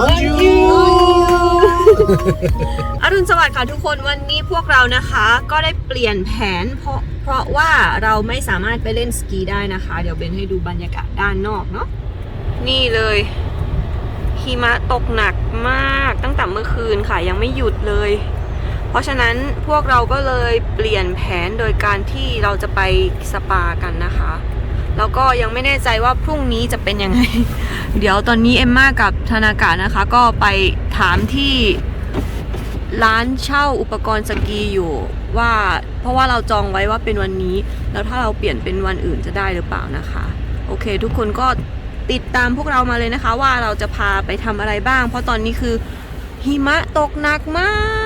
on you อรุณสวัสดิ์ค่ะทุกคนวันนี้พวกเรานะคะ ก็ได้เปลี่ยนแผนเพราะเพราะว่าเราไม่สามารถไปเล่นสกีได้นะคะ เดี๋ยวเบนให้ดูบรรยากาศด้านนอกเนาะนี่เลยหิมะตกหนักมากตั้งแต่เมื่อคืนค่ะยังไม่หยุดเลย เพราะฉะนั้นพวกเราก็เลยเปลี่ยนแผนโดยการที่เราจะไปสปากันนะคะ แล้วก็ยังไม่แน่ใจว่าพรุ่งนี้จะเป็นยังไง เดี๋ยวตอนนี้เอมมากับธนากานะคะ ก็ไปถามที่ร้านเช่าอุปกรณ์สกีอยู่ว่า เพราะว่าเราจองไว้ว่าเป็นวันนี้ แล้วถ้าเราเปลี่ยนเป็นวันอื่นจะได้หรือเปล่านะคะ โอเค ทุกคนก็ติดตามพวกเรามาเลยนะคะ ว่าเราจะพาไปทำอะไรบ้าง เพราะตอนนี้คือหิมะตกหนักมาก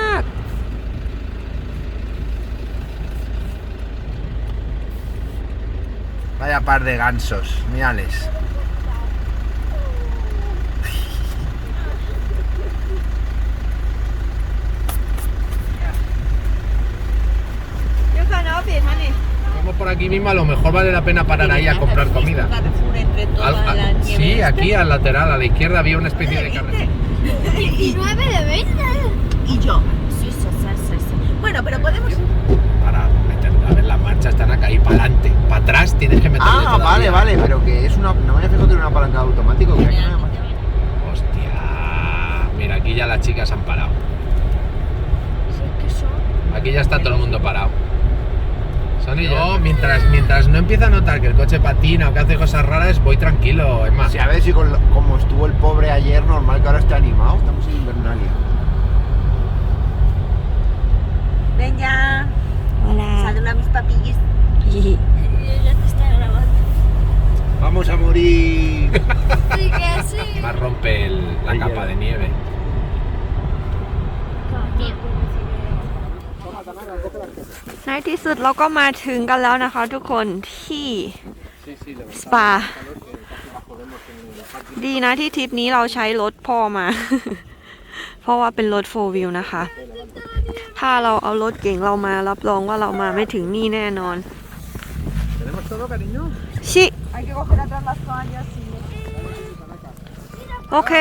Vaya par de gansos, mírales. Vamos por aquí mismo, a lo mejor vale la pena parar ahí a comprar comida. Al- a- sí, aquí al lateral, a la izquierda había una especie de carretera. 19 de 20. Y yo, sí, sí, sí, sí, sí. Bueno, pero podemos. Vale, pero que es una. No me había fijado que era una palanca automático. Que aquí no me- Hostia. Mira, aquí ya las chicas han parado. Aquí ya está todo el mundo parado. Son ellos. mientras, mientras no empieza a notar que el coche patina o que hace cosas raras, voy tranquilo, es más. Sí, a ver si con lo- como estuvo el pobre ayer, normal que ahora esté animado. Estamos en Invernalia. Vamos a morir. Sí que sí. Más rompe el- la Ahí capa llega. de nieve. ในที่สุดเราก็มาถึงกันแล้วนะคะทุกคนที่สปา ดีนะที่ทริปนี้เราใช้รถพ่อมา เพราะว่าเป็นรถโฟวิลนะคะ ถ้าเราเอารถเก่งเรามารับรองว่าเรามาไม่ถึงนี่แน่นอน ¿Tenemos todo, cariño? ชิโอเค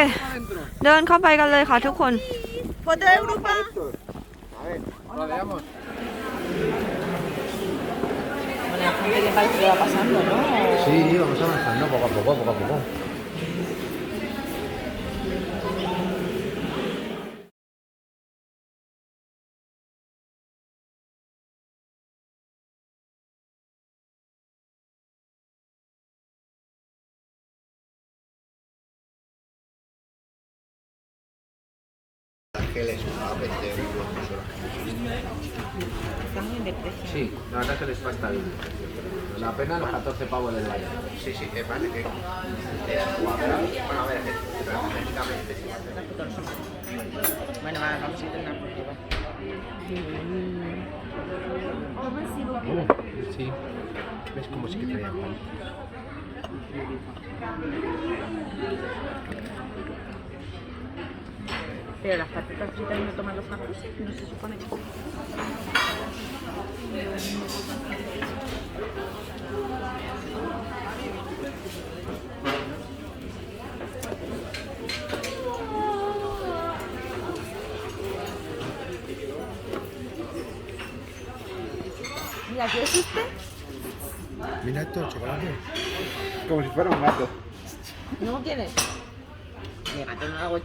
เดินเข้าไปกันเลยค่ะทุกคน Foto de Europa. Rodeamos. Bueno, la gente que parece que va pasando, ¿no? Sí, vamos avanzando poco a poco, poco a poco. Ángeles, a 20 euros más hora. Están bien de precio. Sí, la verdad que les va a estar bien. La pena los 14 pavos del valle. Sí, sí, es vale que. Es cuadrado. Bueno, a ver, es que técnicamente sí. Bueno, va, vamos a una foto. va. Oh, sí. ¿Ves cómo sí que traía? Pero las patatas fritas no toman los franceses, no se supone que. Mira, ¿qué es este? Mira esto, chocolate. Como si fuera un gato. ¿No quieres? Mi gato no hago